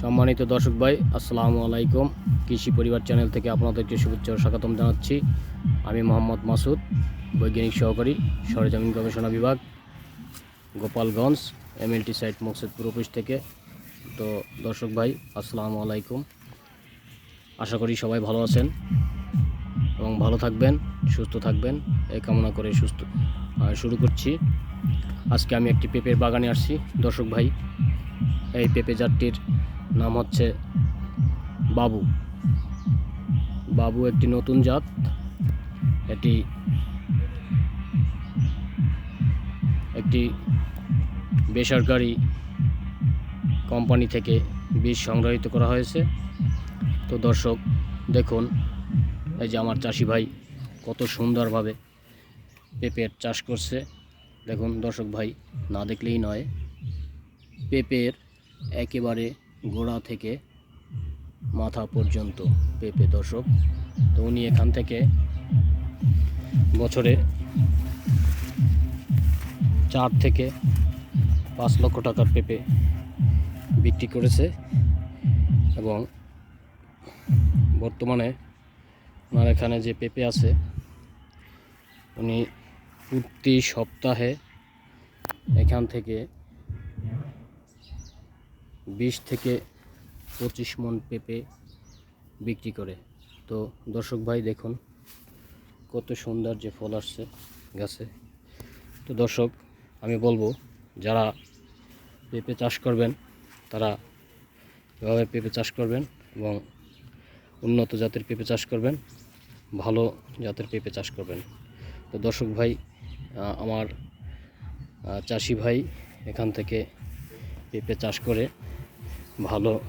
সম্মানিত দর্শক ভাই, আসসালামু আলাইকুম। কৃষি পরিবার চ্যানেল থেকে আপনাদেরকে শুভেচ্ছা ও স্বাগতম জানাচ্ছি। আমি মোহাম্মদ মাসুদ, বৈজ্ঞানিক সহকারী, সরজমিন গবেষণা বিভাগ, Gopalganj, MLT site Muksudpur office থেকে। তো দর্শক ভাই, আসসালামু আলাইকুম। আশা করি সবাই ভালো আছেন এবং ভালো থাকবেন, সুস্থ থাকবেন, এই কামনা করে সুস্থ শুরু করছি। আজকে আমি একটি পেঁপের বাগানে আসছি। দর্শক ভাই, এই পেঁপে জাতটির নাম হচ্ছে বাবু। বাবু একটি নতুন জাত। এটি একটি বেসরকারি কোম্পানি থেকে বীজ সংগ্রহিত করা হয়েছে। তো দর্শক, দেখুন, এই যে আমার চাষি ভাই কত সুন্দরভাবে পেঁপের চাষ করছে। দেখুন, দর্শক ভাই, না দেখলেই নয়, পেঁপের একেবারে গোড়া থেকে মাথা পর্যন্ত, পেঁপে দর্শক। তো উনি এখান থেকে বছরে চার থেকে পাঁচ লক্ষ টাকার পেঁপে বিক্রি করেছে এবং বর্তমানে ওনার এখানে যে পেঁপে আছে, উনি প্রতি সপ্তাহে এখান থেকে বিশ থেকে পঁচিশ মন পেঁপে বিক্রি করে। তো দর্শক ভাই, দেখুন কত সুন্দর যে ফল আসছে গাছে। তো দর্শক, আমি বলব, যারা পেঁপে চাষ করবেন, তারা এভাবে পেঁপে চাষ করবেন এবং উন্নত জাতের পেঁপে চাষ করবেন, ভালো জাতের পেঁপে চাষ করবেন। তো দর্শক ভাই আমার চাষি ভাই এখান থেকে পেঁপে চাষ করে ভালো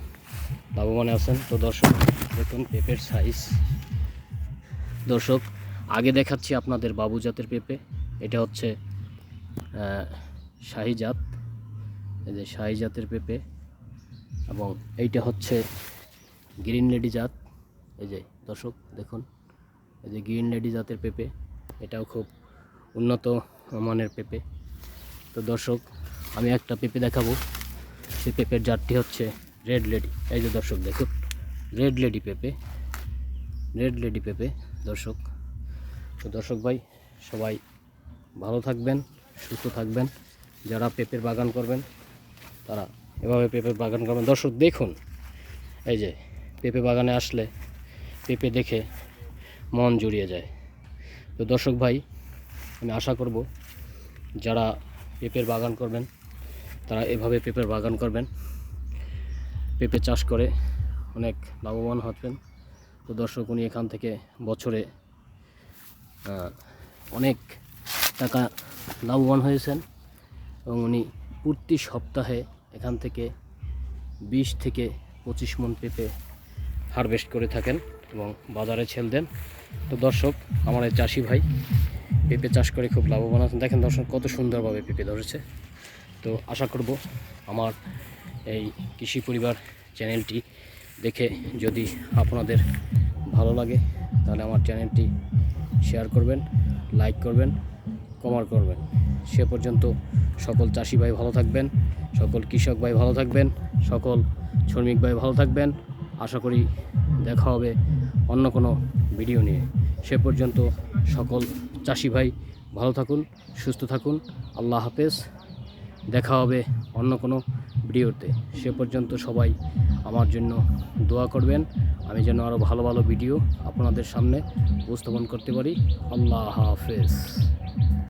লাভবান আছেন। তো দর্শক দেখুন পেঁপের সাইজ দর্শক আগে দেখাচ্ছি আপনাদের বাবু জাতের পেঁপে। এটা হচ্ছে আহ, শাহি জাত। এই যে শাহি জাতের পেঁপে। এবং এইটা হচ্ছে গ্রিন লেডি জাত। এই যে দর্শক দেখুন। এই যে গ্রিন লেডি জাতের পেঁপে। এটাও খুব উন্নত মানের পেঁপে। তো দর্শক আমি একটা পেঁপে দেখাবো। সেই পেঁপের জাতটি হচ্ছে রেড লেডি। এই যে দর্শক, দেখুন, রেড লেডি পেঁপে, রেড লেডি পেঁপে, দর্শক। তো দর্শক ভাই, সবাই ভালো থাকবেন, সুস্থ থাকবেন। যারা পেঁপের বাগান করবেন, তারা এভাবে পেঁপের বাগান করবেন। দর্শক, দেখুন, এই যে পেঁপে বাগানে আসলে পেঁপে দেখে মন জুড়িয়ে যায়। তো দর্শক ভাই, আমি আশা করব, যারা পেঁপের বাগান করবেন তারা এভাবে পেঁপের বাগান করবেন। পেঁপে চাষ করে অনেক লাভবান হবেন। তো দর্শক, উনি এখান থেকে বছরে অনেক টাকা লাভবান হয়েছেন এবং উনি প্রতি সপ্তাহে এখান থেকে বিশ থেকে পঁচিশ মন পেঁপে হারভেস্ট করে থাকেন এবং বাজারে ছেল দেন। তো দর্শক, আমার চাষি ভাই পেঁপে চাষ করে খুব লাভবান আছেন। দেখেন দর্শক, কত সুন্দরভাবে পেঁপে ধরেছে। তো আশা করব আমার এই কৃষি পরিবার চ্যানেলটি দেখে যদি আপনাদের ভালো লাগে, তাহলে আমার চ্যানেলটি শেয়ার করবেন, লাইক করবেন কমার করবেন। সে পর্যন্ত সকল চাষি ভাই ভালো থাকবেন, সকল কৃষক ভাই ভালো থাকবেন, সকল শ্রমিক ভাই ভালো থাকবেন। আশা করি দেখা হবে অন্য কোনো ভিডিও নিয়ে। সে পর্যন্ত সকল চাষি ভাই ভালো থাকুন, সুস্থ থাকুন। আল্লাহ হাফেজ। দেখা হবে অন্য কোনো ভিডিওতে। সে পর্যন্ত সবাই আমার জন্য দোয়া করবেন। আমি যেন আরও ভালো ভালো ভিডিও আপনাদের সামনে উপস্থাপন করতে পারি। আল্লাহ হাফেজ।